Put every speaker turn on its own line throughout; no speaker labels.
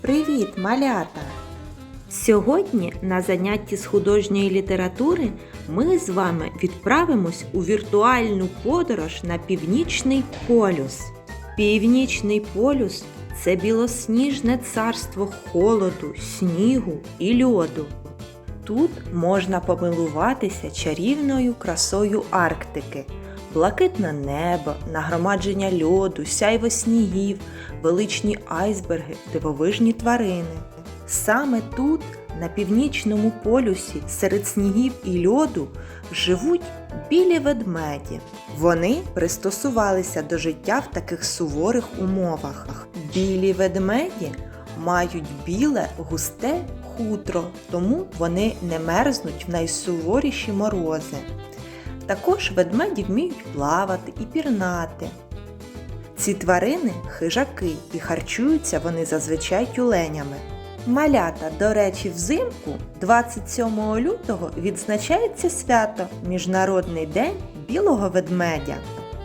Привіт, малята! Сьогодні на занятті з художньої літератури ми з вами відправимось у віртуальну подорож на північний полюс. Північний полюс це білосніжне царство холоду, снігу і льоду. Тут можна помилуватися чарівною красою Арктики, блакитне небо, нагромадження льоду, сяйво снігів, величні айсберги, дивовижні тварини. Саме тут, на північному полюсі, серед снігів і льоду, живуть білі ведмеді. Вони пристосувалися до життя в таких суворих умовах. Білі ведмеді мають біле густе хутро, тому вони не мерзнуть в найсуворіші морози. Також ведмеді вміють плавати і пірнати. Ці тварини хижаки і харчуються вони зазвичай тюленями. Малята, до речі, взимку 27 лютого відзначається свято Міжнародний день білого ведмедя.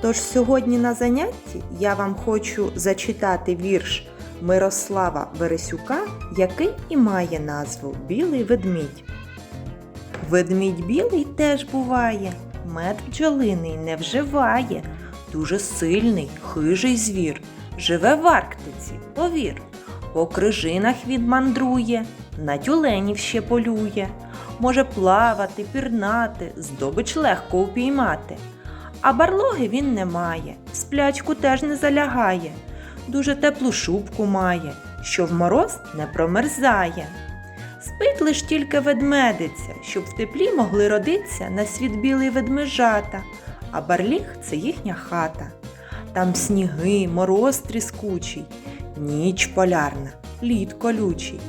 Тож сьогодні на занятті я вам хочу зачитати вірш Мирослава Вересюка, який і має назву Білий ведмідь. Ведмідь білий теж буває, мед бджолиний не вживає, дуже сильний, хижий звір, живе в Арктиці, повір. По крижинах він мандрує, на тюленів ще полює, може плавати, пірнати, здобич легко упіймати. А барлоги він не має, сплячку теж не залягає, дуже теплу шубку має, що в мороз не промерзає. Спить лиш тільки ведмедиця, щоб в теплі могли родитися на світ білий ведмежата, а барліг це їхня хата. Там сніги, мороз тріскучий, ніч полярна, лід колючий.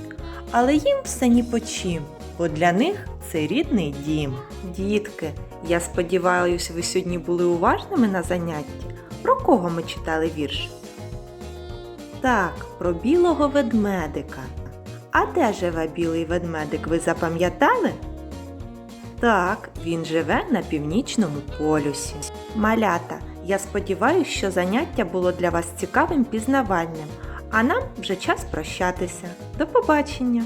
Але їм все ні по чим, бо для них це рідний дім. Дітки, я сподіваюся, ви сьогодні були уважними на занятті. Про кого ми читали вірш? Так, про білого ведмедика. А де живе білий ведмедик, ви запам'ятали? Так, він живе на північному полюсі. Малята, я сподіваюся, що заняття було для вас цікавим пізнавальним, а нам вже час прощатися. До побачення!